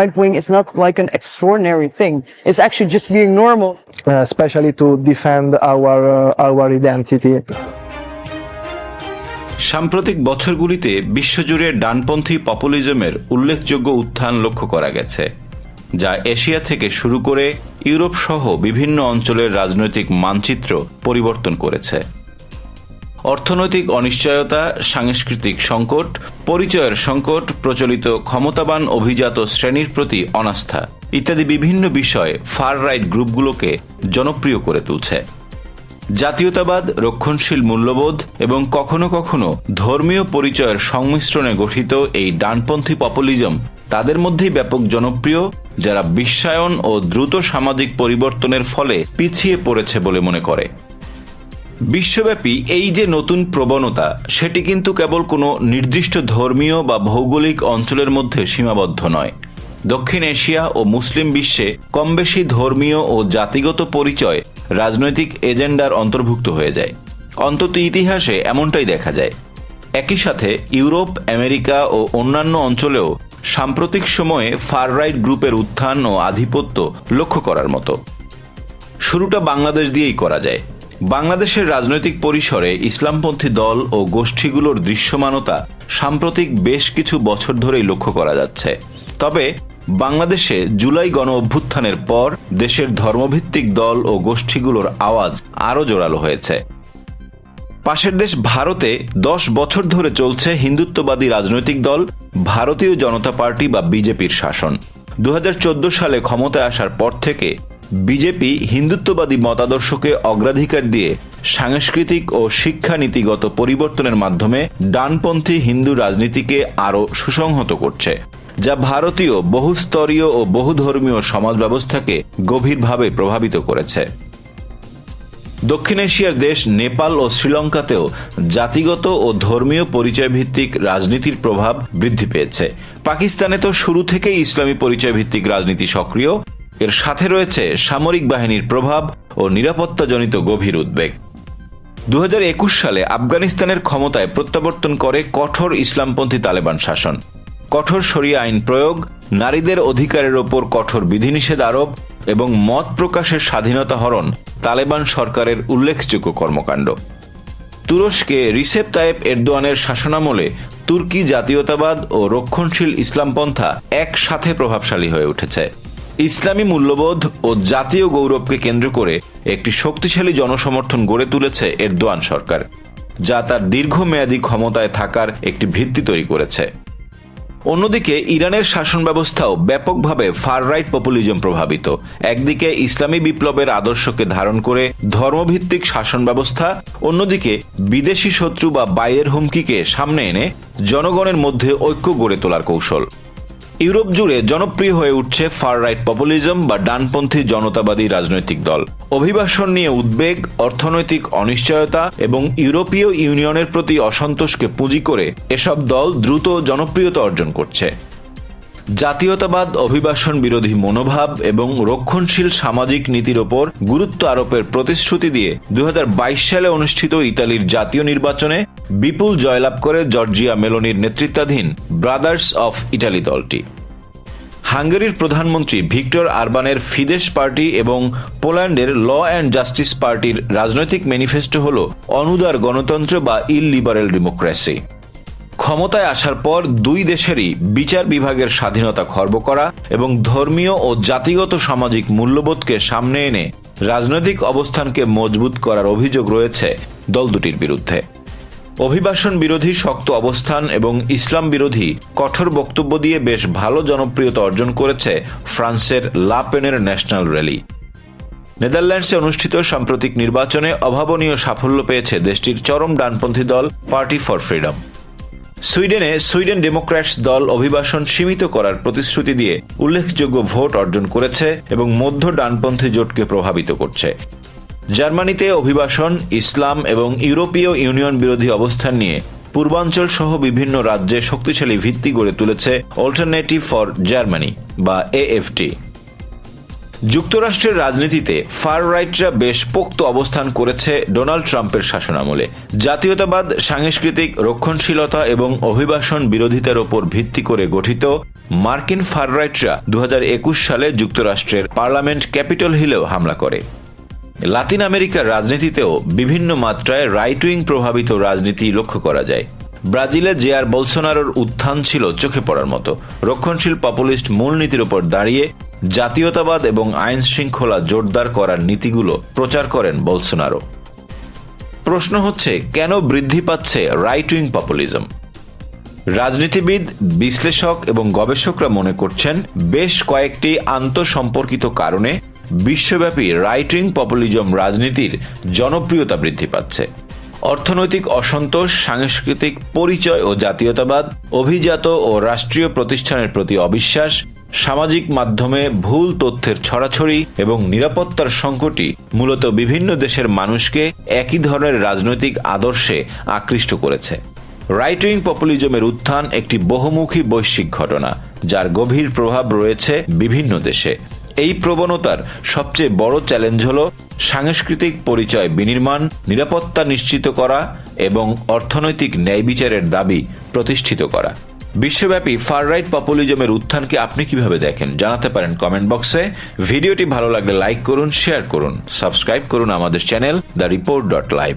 right wing is not like an extraordinary thing. It's actually just being normal. uh, especially to defend our uh, our identity. সাম্প্রতিক বছরগুলিতে বিশ্বজুড়ে ডানপন্থী পপুলিজমের উল্লেখযোগ্য উত্থান লক্ষ্য করা গেছে যা এশিয়া থেকে শুরু করে ইউরোপ সহ বিভিন্ন অঞ্চলের রাজনৈতিক মানচিত্র পরিবর্তন করেছে অর্থনৈতিক অনিশ্চয়তা, সাংস্কৃতিক সংকট, পরিচয়ের সংকট, প্রচলিত ক্ষমতাবান অভিজাত শ্রেণির প্রতি অনাস্থা ইত্যাদি বিভিন্ন বিষয় ফার রাইট গ্রুপগুলোকে জনপ্রিয় করে তুলছে। জাতীয়তাবাদ, রক্ষণশীল মূল্যবোধ এবং কখনো কখনো ধর্মীয় পরিচয়ের সংমিশ্রণে গঠিত এই ডানপন্থী পপুলিজম তাদের মধ্যেই ব্যাপক জনপ্রিয়, যারা বিশ্বায়ন ও দ্রুত সামাজিক পরিবর্তনের ফলে পিছিয়ে পড়েছে বলে মনে করে। বিশ্বব্যাপী এই যে নতুন প্রবণতা, সেটি কিন্তু কেবল কোনো নির্দিষ্ট ধর্মীয় বা ভৌগোলিক অঞ্চলের মধ্যে সীমাবদ্ধ নয়। দক্ষিণ এশিয়া ও মুসলিম বিশ্বে কমবেশি ধর্মীয় ও জাতিগত পরিচয় রাজনৈতিক এজেন্ডার অন্তর্ভুক্ত হয়ে যায়। অন্তত ইতিহাসে এমনটাই দেখা যায়। একই সাথে ইউরোপ, আমেরিকা ও অন্যান্য অঞ্চলেও সাম্প্রতিক সময়ে ফার রাইট গ্রুপের উত্থান ও আধিপত্য লক্ষ্য করার মতো। শুরুটা বাংলাদেশ দিয়েই করা যায়। বাংলাদেশের রাজনৈতিক পরিসরে ইসলামপন্থী দল ও গোষ্ঠীগুলোর দৃশ্যমানতা সাম্প্রতিক বেশ কিছু বছর ধরেই লক্ষ্য করা যাচ্ছে। তবে বাংলাদেশে জুলাই গণ অভ্যুত্থানের পর দেশের ধর্মভিত্তিক দল ও গোষ্ঠীগুলোর আওয়াজ আরও জোরালো হয়েছে। পাশের দেশ ভারতে দশ বছর ধরে চলছে হিন্দুত্ববাদী রাজনৈতিক দল, ভারতীয় জনতা পার্টি বা বিজেপির শাসন। দু হাজার চোদ্দ সালে ক্ষমতায় আসার পর থেকে বিজেপি হিন্দুত্ববাদী মতাদর্শকে অগ্রাধিকার দিয়ে সাংস্কৃতিক ও শিক্ষানীতিগত পরিবর্তনের মাধ্যমে ডানপন্থী হিন্দু রাজনীতিকে আরও সুসংহত করছে, যা ভারতীয় বহুস্তরীয় ও বহুধর্মীয় সমাজ ব্যবস্থাকে গভীরভাবে প্রভাবিত করেছে। দক্ষিণ এশিয়ার দেশ নেপাল ও শ্রীলঙ্কাতেও জাতিগত ও ধর্মীয় পরিচয় ভিত্তিক রাজনীতির প্রভাব বৃদ্ধি পেয়েছে। পাকিস্তানে তো শুরু থেকেই ইসলামী পরিচয় ভিত্তিক রাজনীতি সক্রিয় এর সাথে রয়েছে সামরিক বাহিনীর প্রভাব ও নিরাপত্তাজনিত গভীর উদ্বেগ। দু হাজার একুশ সালে আফগানিস্তানের ক্ষমতায় প্রত্যাবর্তন করে কঠোর ইসলামপন্থী তালেবান শাসন। কঠোর সরিয়া আইন প্রয়োগ, নারীদের অধিকারের ওপর কঠোর বিধিনিষেধ আরোপ এবং মত প্রকাশের স্বাধীনতা হরণ তালেবান সরকারের উল্লেখযোগ্য কর্মকাণ্ড। তুরস্কে রিসেপ তায়েব এরদোয়ানের শাসনামলে তুর্কি জাতীয়তাবাদ ও রক্ষণশীল ইসলামপন্থা একসাথে প্রভাবশালী হয়ে উঠেছে। ইসলামী মূল্যবোধ ও জাতীয় গৌরবকে কেন্দ্র করে একটি শক্তিশালী জনসমর্থন গড়ে তুলেছে এরদোয়ান সরকার, যা তার দীর্ঘমেয়াদী ক্ষমতায় থাকার একটি ভিত্তি তৈরি করেছে। অন্যদিকে, ইরানের শাসন ব্যবস্থাও ব্যাপকভাবে ফার রাইট পপুলিজম প্রভাবিত। একদিকে, ইসলামী বিপ্লবের আদর্শকে ধারণ করে ধর্মভিত্তিক শাসন ব্যবস্থা অন্যদিকে বিদেশি শত্রু বা বাইরের হুমকিকে সামনে এনে জনগণের মধ্যে ঐক্য গড়ে তোলার কৌশল। ইউরোপ জুড়ে জনপ্রিয় হয়ে উঠছে ফার রাইট পপুলিজম বা ডানপন্থী জনতাবাদী রাজনৈতিক দল। অভিবাসন নিয়ে উদ্বেগ, অর্থনৈতিক অনিশ্চয়তা এবং ইউরোপীয় ইউনিয়নের প্রতি অসন্তোষকে পুঁজি করে এসব দল দ্রুত জনপ্রিয়তা অর্জন করছে। জাতীয়তাবাদ, অভিবাসন বিরোধী মনোভাব এবং রক্ষণশীল সামাজিক নীতির ওপর গুরুত্ব আরোপের প্রতিশ্রুতি দিয়ে দু হাজার বাইশ সালে অনুষ্ঠিত ইতালির জাতীয় নির্বাচনে বিপুল জয়লাভ করে জর্জিয়া মেলোনির নেতৃত্বাধীন ব্রাদার্স অফ ইটালি দলটি। হাঙ্গেরির প্রধানমন্ত্রী ভিক্টর আরবানের ফিদেশ পার্টি এবং পোল্যান্ডের ল অ্যান্ড জাস্টিস পার্টির রাজনৈতিক ম্যানিফেস্টো হল অনুদার গণতন্ত্র বা ইল লিবারেল ডেমোক্রেসি। ক্ষমতায় আসার পর দুই দেশেরই বিচার বিভাগের স্বাধীনতা খর্ব করা এবং ধর্মীয় ও জাতিগত সামাজিক মূল্যবোধকে সামনে এনে রাজনৈতিক অবস্থানকে মজবুত করার অভিযোগ রয়েছে দল দুটির বিরুদ্ধে। অভিবাসন বিরোধী শক্ত অবস্থান এবং ইসলাম বিরোধী কঠোর বক্তব্য দিয়ে বেশ ভালো জনপ্রিয়তা অর্জন করেছে ফ্রান্সের লাপেনের ন্যাশনাল র্যালি। নেদারল্যান্ডসে অনুষ্ঠিত সাম্প্রতিক নির্বাচনে অভাবনীয় সাফল্য পেয়েছে দেশটির চরম ডানপন্থী দল পার্টি ফর ফ্রিডম। সুইডেনে সুইডেন ডেমোক্র্যাটস দল অভিবাসন সীমিত করার প্রতিশ্রুতি দিয়ে উল্লেখযোগ্য ভোট অর্জন করেছে এবং মধ্য ডানপন্থী জোটকে প্রভাবিত করছে। জার্মানিতে অভিবাসন, ইসলাম এবং ইউরোপীয় ইউনিয়ন বিরোধী অবস্থান নিয়ে পূর্বাঞ্চল সহ বিভিন্ন রাজ্যে শক্তিশালী ভিত্তি গড়ে তুলেছে অল্টারনেটিভ ফর জার্মানি বা এএফটি যুক্তরাষ্ট্রের রাজনীতিতে ফার রাইটরা বেশ পোক্ত অবস্থান করেছে ডোনাল্ড ট্রাম্পের শাসনামলে। জাতীয়তাবাদ, সাংস্কৃতিক, রক্ষণশীলতা এবং অভিবাসন বিরোধিতার ওপর ভিত্তি করে গঠিত মার্কিন ফাররাইটরা দু হাজার একুশ সালে যুক্তরাষ্ট্রের পার্লামেন্ট ক্যাপিটল হিলেও হামলা করে। লাতিন আমেরিকার রাজনীতিতেও বিভিন্ন মাত্রায় রাইট উইং প্রভাবিত রাজনীতি লক্ষ্য করা যায়। ব্রাজিলে জেয়ার বলসোনারোর উত্থান ছিল চোখে পড়ার মতো। রক্ষণশীল পপুলিস্ট মূলনীতির উপর দাঁড়িয়ে জাতীয়তাবাদ এবং আইন শৃঙ্খলা জোরদার করার নীতিগুলো প্রচার করেন বলসোনারো। প্রশ্ন হচ্ছে, কেন বৃদ্ধি পাচ্ছে রাইট উইং পপুলিজম রাজনীতিবিদ, বিশ্লেষক এবং গবেষকরা মনে করছেন, বেশ কয়েকটি আন্তঃসম্পর্কিত কারণে বিশ্বব্যাপী রাইট উইং পপুলিজম রাজনীতির জনপ্রিয়তা বৃদ্ধি পাচ্ছে। অর্থনৈতিক অসন্তোষ, সাংস্কৃতিক পরিচয় ও জাতীয়তাবাদ, অভিজাত ও রাষ্ট্রীয় প্রতিষ্ঠানের প্রতি অবিশ্বাস, সামাজিক মাধ্যমে ভুল তথ্যের ছড়াছড়ি এবং নিরাপত্তার সংকটই মূলত বিভিন্ন দেশের মানুষকে একই ধরনের রাজনৈতিক আদর্শে আকৃষ্ট করেছে। রাইট উইং পপুলিজমের উত্থান একটি বহুমুখী বৈশ্বিক ঘটনা, যার গভীর প্রভাব রয়েছে বিভিন্ন দেশে। এই প্রবণতার সবচেয়ে বড় চ্যালেঞ্জ হল সাংস্কৃতিক পরিচয় বিনির্মাণ, নিরাপত্তা নিশ্চিত করা এবং অর্থনৈতিক ন্যায় বিচারের দাবি প্রতিষ্ঠিত করা। বিশ্বব্যাপী ফার রাইট পপুলিজমের উত্থানকে আপনি কীভাবে দেখেন জানাতে পারেন কমেন্ট বক্সে ভিডিওটি ভালো লাগলে লাইক করুন শেয়ার করুন সাবস্ক্রাইব করুন আমাদের channel the report dot live